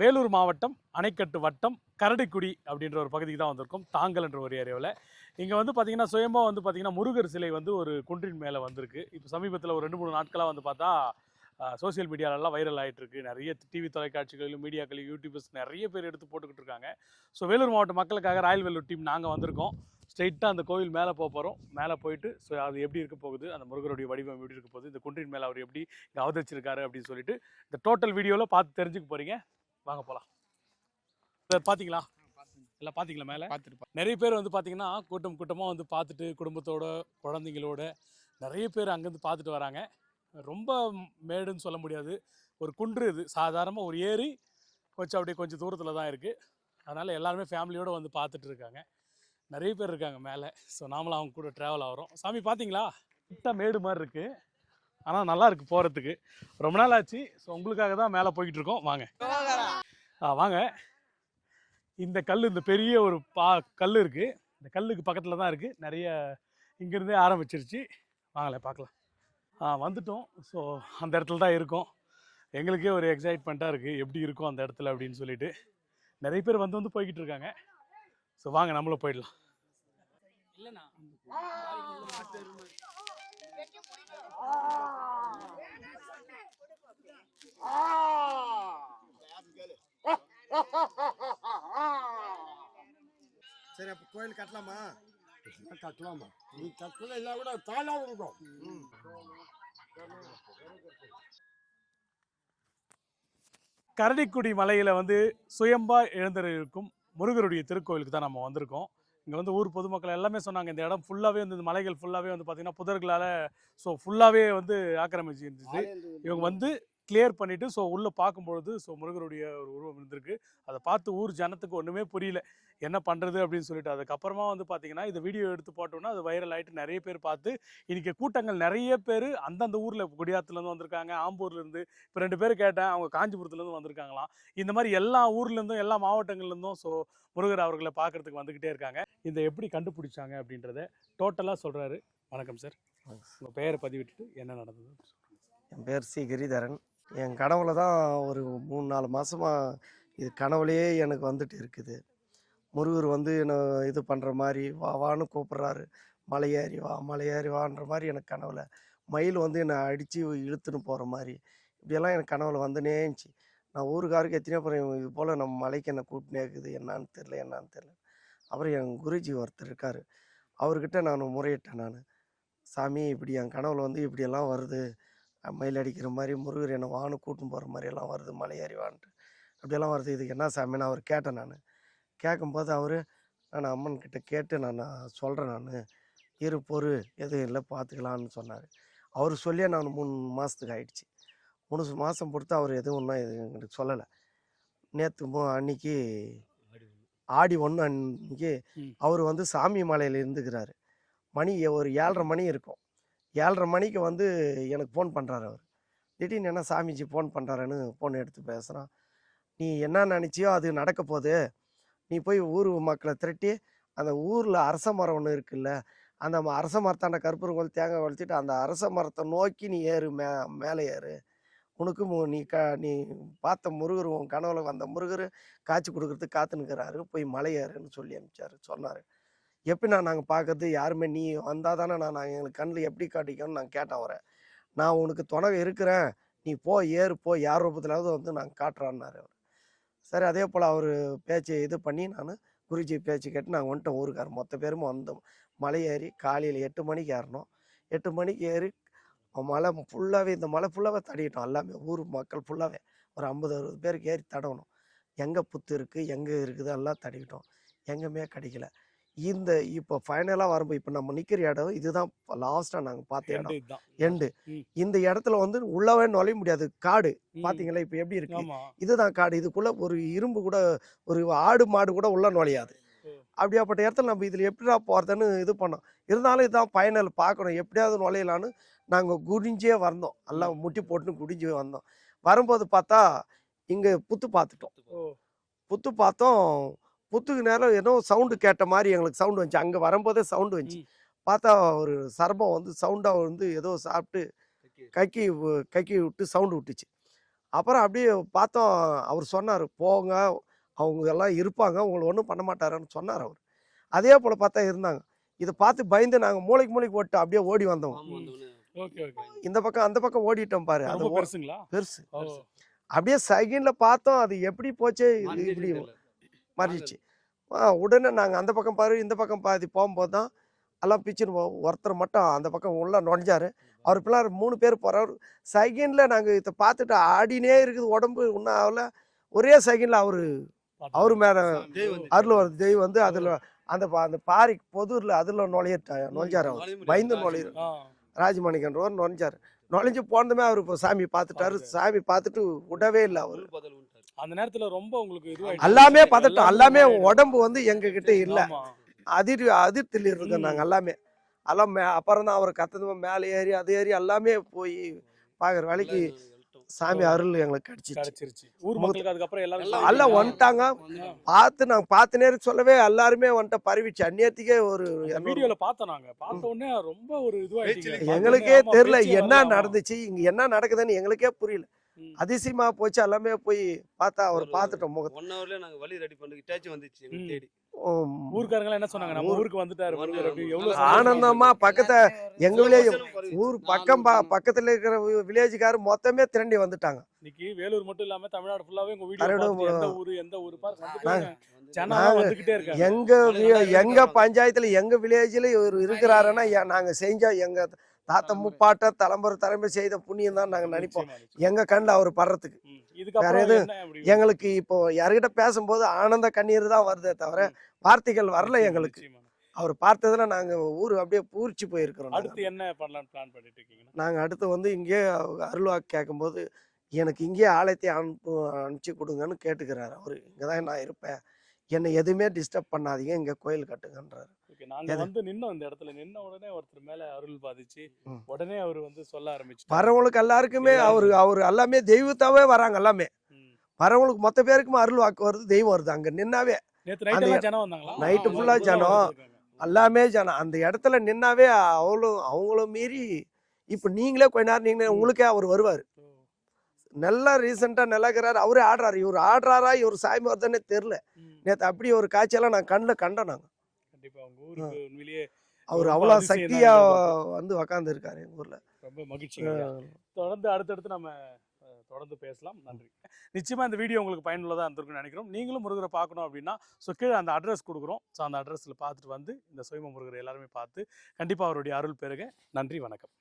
வேலூர் மாவட்டம் அணைக்கட்டு வட்டம் கரடிக்குடி அப்படின்ற ஒரு பகுதிக்கு தான் வந்திருக்கோம். தாங்கல் என்ற ஒரு ஏரியாவில். இங்கே வந்து பார்த்தீங்கன்னா சுயமாக வந்து பார்த்தீங்கன்னா முருகர் சிலை வந்து ஒரு குன்றின் மேலே வந்திருக்கு. இப்போ சமீபத்தில் ஒரு ரெண்டு மூணு நாட்களாக வந்து பார்த்தா சோஷியல் மீடியாலெல்லாம் வைரல் ஆகிட்டுருக்கு நிறைய டிவி தொலைக்காட்சிகளிலும் மீடியாக்களிலும் யூடியூபர்ஸ் நிறைய பேர் எடுத்து போட்டுக்கிட்டு இருக்காங்க. ஸோ வேலூர் மாவட்ட மக்களுக்காக ராயல் வேலூர் டீம் நாங்கள் வந்திருக்கோம். ஸ்ட்ரெயிட்டாக அந்த கோவில் மேலே போக போகிறோம் மேலே போயிட்டு ஸோ அது எப்படி இருக்க போகுது? அந்த முருகருடைய வடிவம் எப்படி இருக்க போகுது? இந்த குன்றின் மேலே அவர் எப்படி இங்கே அவதரிச்சிருக்காரு அப்படின்னு சொல்லிட்டு இந்த டோட்டல் வீடியோவில் பார்த்து தெரிஞ்சுக்க போகிறீங்க வாங்க போகலாம் பார்த்தீங்களா எல்லாம் பார்த்தீங்களா மேலே? பார்த்துட்டு நிறைய பேர் வந்து பார்த்தீங்கன்னா கூட்டம் கூட்டமாக வந்து பார்த்துட்டு குடும்பத்தோட குழந்தைங்களோட நிறைய பேர் அங்கேருந்து பார்த்துட்டு வராங்க. ரொம்ப மேடுன்னு சொல்ல முடியாது. ஒரு குன்று இது. சாதாரணமாக ஒரு ஏரி கொஞ்சம் அப்படியே கொஞ்சம் தூரத்தில் தான் இருக்குது அதனால் எல்லாருமே ஃபேமிலியோடு வந்து பார்த்துட்டு இருக்காங்க. நிறைய பேர் இருக்காங்க மேலே. ஸோ நாமளும் அவங்க கூட ட்ராவல் ஆகிறோம். சாமி பார்த்தீங்களா கிட்ட மேடு மாதிரி இருக்குது ஆனால் நல்லா இருக்குது போகிறதுக்கு ரொம்ப நாள் ஆச்சு. ஸோ உங்களுக்காக தான் மேலே போய்கிட்டு இருக்கோம். வாங்க. வாங்க. இந்த கல் இந்த பெரிய ஒரு பா கல் இருக்குது இந்த கல்லுக்கு பக்கத்தில் தான் இருக்குது நிறைய இங்கேருந்தே ஆரம்பிச்சிருச்சு. வாங்களே பார்க்கலாம். வந்துட்டோம். ஸோ அந்த இடத்துல தான் இருக்கோம். எங்களுக்கே ஒரு எக்ஸைட்மெண்ட்டாக இருக்குது எப்படி இருக்கும் அந்த இடத்துல அப்படின்னு சொல்லிட்டு. நிறைய பேர் வந்து வந்து போய்கிட்டு இருக்காங்க. ஸோ வாங்க நம்மளும் போயிடலாம். இல்லைண்ணா சரி அப்ப கோயில் கட்டலாமா? கட்டலாமா? நீ கட்டல இல்லை கூட தாளா இருக்கும். கரடிக்குடி மலையில் வந்து சுயம்பா எழுந்தருக்கும் முருகருடைய திருக்கோயிலுக்கு தான் நம்ம வந்திருக்கோம். இங்கே வந்து ஊர் பொதுமக்கள் எல்லாமே சொன்னாங்க இந்த இடம் ஃபுல்லாகவே வந்து இந்த மலைகள் ஃபுல்லாகவே வந்து பார்த்திங்கன்னா புதர்களால் ஸோ ஃபுல்லாகவே வந்து ஆக்கிரமிச்சு இருந்துச்சு இவங்க வந்து கிளியர் பண்ணிவிட்டு ஸோ உள்ளே பார்க்கும்பொழுது ஸோ முருகருடைய ஒரு உருவம் இருந்திருக்கு. அதை பார்த்து ஊர் ஜனத்துக்கு ஒன்றுமே புரியல. என்ன பண்ணுறது அப்படின்னு சொல்லிட்டு அதுக்கப்புறமா வந்து பார்த்தீங்கன்னா இந்த வீடியோ எடுத்து போட்டோம்னா அது வைரல் ஆகிட்டு நிறைய பேர் பார்த்து இன்றைக்கி கூட்டங்கள் நிறைய பேர் அந்தந்த ஊரில் குடியாத்துலேருந்து வந்திருக்காங்க. ஆம்பூர்லேருந்து இப்போ ரெண்டு பேர் கேட்டேன் அவங்க காஞ்சிபுரத்துலேருந்து வந்திருக்காங்களாம். இந்த மாதிரி எல்லா ஊர்லேருந்தும் எல்லா மாவட்டங்கள்லேருந்தும் ஸோ முருகர் அவர்களை பார்க்கறதுக்கு வந்துக்கிட்டே இருக்காங்க. இந்த எப்படி கண்டுபிடிச்சாங்க அப்படின்றத டோட்டலாக சொல்கிறாரு வணக்கம் சார் உங்கள் பெயரை பதிவிட்டுட்டு என்ன நடந்தது என் பேர் சி. கிரிதரன். என் கனவுல தான் ஒரு மூணு நாலு மாதமாக இது கனவுலையே எனக்கு வந்துட்டு இருக்குது. முருகர் வந்து என்னை இது பண்ணுற மாதிரி வா வான்னு கூப்பிட்றாரு. மலை ஏறி வா மலை ஏறி வான்ற மாதிரி எனக்கு கனவுல. மயில் வந்து என்னை அடித்து இழுத்துன்னு போகிற மாதிரி இப்படியெல்லாம் எனக்கு கனவுல வந்துனே இருந்துச்சு. நான் ஊருக்காருக்கு எத்தனையோ அப்புறம் இது போல் நம்ம மலைக்கு என்னை கூட்டினே இருக்குது என்னான்னு தெரில என்னான்னு தெரில அப்புறம் என் குருஜி ஒருத்தர் இருக்கார். அவர்கிட்ட நான் முறையிட்டேன் நான். சாமி இப்படி என் கனவுல வந்து இப்படியெல்லாம் வருது. மயில் அடிக்கிற மாதிரி முருகர் என்னை வான்னு கூட்டின்னு போகிற மாதிரி எல்லாம் வருது மலை ஏறி வான்ட்டு அப்படியெல்லாம் வருது. இதுக்கு என்ன சாமின்னு அவர் கேட்டேன் நான். கேட்கும்போது அவர் நான் அம்மன் கிட்ட கேட்டு நான் சொல்கிறேன் நான். இரு பொறு எதுவும் இல்லை பார்த்துக்கலான்னு சொன்னார். அவர் சொல்லியே நான் மூணு மாதத்துக்கு ஆயிடுச்சு. மூணு மாதம் பொறுத்து அவர் எதுவும் ஒன்றும் இது எங்களுக்கு சொல்லலை. நேற்று அன்னைக்கு ஆடி ஒன்று. அன்னைக்கு. அவர் வந்து சாமி மலையில் இருந்துக்கிறாரு. மணி ஒரு ஏழரை மணி இருக்கும். ஏழரை மணிக்கு வந்து எனக்கு ஃபோன் பண்ணுறாரு அவர். திடீர்னு என்ன சாமிஜி ஃபோன் பண்ணுறாருன்னு ஃபோன் எடுத்து பேசுகிறான் நீ என்ன நினச்சியோ அது நடக்க போகுது. நீ போய் ஊர் மக்களை திரட்டி அந்த ஊரில் அரச மரம் ஒன்று இருக்குல்ல அந்த அரச மரத்தாண்ட கற்பூரம் தேங்காய் வளர்த்திட்டு அந்த அரச மரத்தை நோக்கி நீ ஏறு மே மேலே ஏறு. உனக்கும் நீ க நீ பார்த்த முருகர் உன் கனவுல வந்த முருகர் காய்ச்சி கொடுக்குறதுக்கு காத்துனுக்கிறாரு போய் மலை ஏறுன்னு சொல்லி அனுப்பிச்சாரு சொன்னார். எப்படி நாங்கள் பார்க்கறது யாருமே நீ வந்தால் தானே நான் நாங்கள் எங்களுக்கு கண்ணில் எப்படி காட்டிக்கணும்னு நான் கேட்டேன் அவரை. நான் உனக்கு துணை இருக்கிறேன். நீ போ ஏறு போ யார் ரூபத்திலாவது வந்து நான் காட்டுறான்னாரு அவர். சரி அதே போல் அவர் பேச்சை இது பண்ணி நான் குருஜி பேச்சு கேட்டு நாங்கள் வந்துட்டோம் ஊருக்கார். மொத்த பேரும் வந்தோம். மலை ஏறி காலையில் எட்டு மணிக்கு ஏறினோம் எட்டு மணிக்கு ஏறி மலை ஃபுல்லாகவே இந்த மலை ஃபுல்லாகவே தடிட்டோம் எல்லாமே ஊர் மக்கள் ஃபுல்லாகவே ஒரு ஐம்பது அறுபது பேருக்கு ஏறி தடவணும். எங்கே புத்து இருக்குது எங்கே இருக்குது? எல்லாம் தடிக்கிட்டோம் எங்கேயுமே கிடைக்கல. இந்த இப்போ ஃபைனலாக வரும்போது இப்போ நம்ம நிற்கிற இடம் இதுதான் லாஸ்ட்டாக நாங்கள் பார்த்த இடம். எண்டு. இந்த இடத்துல வந்து உள்ளவே நுழைய முடியாது. காடு. ம். பாத்தீங்களா? இப்போ எப்படி இருக்கு? இதுதான் காடு. இதுக்குள்ள ஒரு இரும்பு கூட ஒரு ஆடு மாடு கூட உள்ள நுழையாது. அப்படியாப்பட்ட இடத்துல நம்ம இதுல எப்படிடா போறதுன்னு இது பண்ணோம். இருந்தாலும் இதுதான் ஃபைனல் பார்க்கணும். எப்படியாவது நுழையலான்னு நாங்க குடிஞ்சே வந்தோம். எல்லாம் முட்டி போட்டுன்னு குடிஞ்சு வந்தோம். வரும்போது பார்த்தா இங்க புத்து பார்த்துட்டோம். புத்து பார்த்தோம். புத்துக்கு நேரம் ஏதோ சவுண்டு கேட்ட மாதிரி எங்களுக்கு சவுண்டு வந்துச்சு. அங்கே வரும்போதே சவுண்டு வந்துச்சு. பார்த்தா ஒரு சர்பம் வந்து சவுண்டாக வந்து ஏதோ சாப்பிட்டு கக்கி கக்கி விட்டு சவுண்டு விட்டுச்சு. அப்புறம் அப்படியே பார்த்தோம் அவர் சொன்னார் போங்க அவங்க எல்லாம் இருப்பாங்க உங்களை ஒன்றும் பண்ண மாட்டாருன்னு சொன்னார் அவர். அதே போல் பார்த்தா இருந்தாங்க. இதை பார்த்து பயந்து நாங்கள் மூளைக்கு மூளைக்கு ஓட்டு அப்படியே ஓடி வந்தோம். Okay okay. இந்த பக்கம் அந்த பக்கம் ஓடிட்டோம் பாரு. அது பெருசு. அப்படியே செகண்டில் பார்த்தோம் அது எப்படி போச்சு? இது இப்படி மாறிடுச்சு. உடனே நாங்கள் அந்த பக்கம் பாரு இந்த பக்கம் பாதி போகும்போது தான் எல்லாம் பிச்சுன்னு போ- ஒருத்தர் மட்டும் அந்த பக்கம் உள்ள நுழைஞ்சாரு. அவர் பிள்ளார் மூணு பேர் போகிறார் செகண்டில் நாங்கள் இதை பார்த்துட்டு ஆடினே இருக்குது உடம்பு ஒன்றும் ஆகல. ஒரே செகண்டில் அவர் அவர் மேலே அருள் வருது தெய்வம் வந்து அதில் அந்த அந்த பாரி பொதுரில் அதில் நுழையிட்டா நுழைஞ்சார் அவர். பயந்து நுழையிற ராஜமாணிக்கன்றவர் நுழைஞ்சார். நுழைஞ்சு போனதுமே அவர் இப்போ சாமி பார்த்துட்டாரு. சாமி பார்த்துட்டு விடவே இல்லை அவர். அந்த நேரத்துல ரொம்ப உங்களுக்கு எல்லாமே பதட்டம் எல்லாமே உடம்பு வந்து எங்க கிட்ட இல்ல அதிர் அதிர்த்தில் இருக்கோம் நாங்க எல்லாமே எல்லாம் மே அப்புறம் தான் அவர் கத்தது மேலே ஏறி அது ஏறி எல்லாமே போய் பாக்குற வேலைக்கு சாமி அருள் எங்களுக்கு கிடைச்சிருச்சு. ஊர் மக்களுக்கு அதுக்கப்புறம் எல்லாரும் எல்லாம் வந்துட்டாங்க. பார்த்து நாங்க பார்த்து நேரம் சொல்லவே எல்லாருமே வந்துட்டு பரவிச்சு. அந்நியத்துக்கே ஒரு பார்த்தோம் நாங்க. பார்த்த உடனே ரொம்ப ஒரு பார்த்த எங்களுக்கே தெரியல என்ன. நடந்துச்சு இங்க என்ன நடக்குதுன்னு எங்களுக்கே புரியல. அதிசயமா போச்சு. எல்லாமே போய் பார்த்தா அவர் பார்த்துட்டோம் முகத்தை. ஒன் ஹவர்ல நாங்க வழி ரெடி பண்ணி இட்டாச்சி வந்துச்சு. தேடி. ஊர்க்காரங்க என்ன சொன்னாங்க? நம்ம ஊருக்கு வந்துட்டாரு ஆனந்தமா. பக்கத்தை எங்க வில்லேஜ் ஊர் பக்கம். பக்கத்துல இருக்கிற வில்லேஜுக்கார் மொத்தமே திரண்டி வந்துட்டாங்க. இன்னைக்கு வேலூர் மட்டும் இல்லாம தமிழ்நாடு ஃபுல்லாவே உங்க வீடியோ கரடு பார்த்துட்டு எந்த ஊரு எந்த ஊரு எங்க எங்க பஞ்சாயத்துல எங்க வில்லேஜ்ல இவர் இருக்கிறாருன்னா நாங்க செஞ்ச எங்க தாத்தா முப்பாட்ட தலைமுறை தலைமுறை செய்த புண்ணியம் தான் நாங்க நினைப்போம். எங்க கண்ணில் அவர் படுறதுக்கு. இதுக்கப்புறம் எதுவும் எங்களுக்கு இப்போ யாருக்கிட்ட பேசும்போது ஆனந்த கண்ணீர் தான் வருதே தவிர வார்த்தைகள் வரல எங்களுக்கு. அவர் பார்த்ததுல நாங்க ஊர் அப்படியே பூரிச்சு போயிருக்கிறோம். அடுத்து என்ன பண்ணலாம்னு பிளான் பண்ணிட்டு இருக்கீங்கன்னா நாங்க அடுத்து வந்து இங்கே அருள்வாக்கு கேட்கும்போது எனக்கு இங்கேயே ஆலயத்தை அனுப்பு அனுப்பிச்சு கொடுங்கன்னு கேட்டுக்கிறாரு அவரு. இங்கே தான் நான் இருப்பேன். என்னை எதுவுமே டிஸ்டர்ப் பண்ணாதீங்க இங்கே கோயில் கட்டுங்கன்றாரு. நாங்க? வந்து நின்னோம் இந்த இடத்துல நின்ன உடனே ஒருத்தர் மேல அருள் பாதிச்சு ம். உடனே அவர் வந்து சொல்ல ஆரம்பிச்சு வரவங்களுக்கு எல்லாருக்குமே அவர் அவர் எல்லாமே தெய்வத்தாவே வராங்க எல்லாமே. வரவங்களுக்கு மொத்த பேருக்குமே அருள் வாக்கு வருது தெய்வம் வருது. அங்கே நின்னாவே நேத்து நைட் அந்த எல்லாம் ஜனம். எல்லாமே ஜனம். அந்த இடத்துல நின்னாவே அவளும் அவங்களும் மீறி இப்போ நீங்களே கொஞ்ச நேரம் நீங்களே உங்களுக்கே அவர் வருவார். நல்லா ரீசெண்டாக நிலக்கிறாரு அவரே ஆடுறாரு. இவர் ஆடுறாரா இவர் சாமி வருதுன்னே தெரில. நேற்று அப்படி ஒரு காட்சியெல்லாம் நான் கண்ணில் கண்டோம் நாங்கள் அவர் அவ்வளோ அதிசயம் சக்தியா தான் வந்து உக்காந்து இருக்காரு எங்க ஊர்ல. ரொம்ப மகிழ்ச்சிங்க ஐயா. தொடர்ந்து அடுத்தடுத்து நம்ம தொடர்ந்து பேசலாம். நன்றி. நிச்சயமா இந்த வீடியோ உங்களுக்கு பயனுள்ளதாக இருந்திருக்கும்னு நினைக்கிறோம். நீங்களும் முருகரை பார்க்கணும் அப்படின்னா ஸோ கீழே அந்த அட்ரஸ் கொடுக்குறோம். ஸோ அந்த அட்ரஸில் பார்த்துட்டு வந்து இந்த சுயம முருகரை எல்லாருமே பார்த்து கண்டிப்பாக அவருடைய அருள் பெறுக நன்றி வணக்கம்.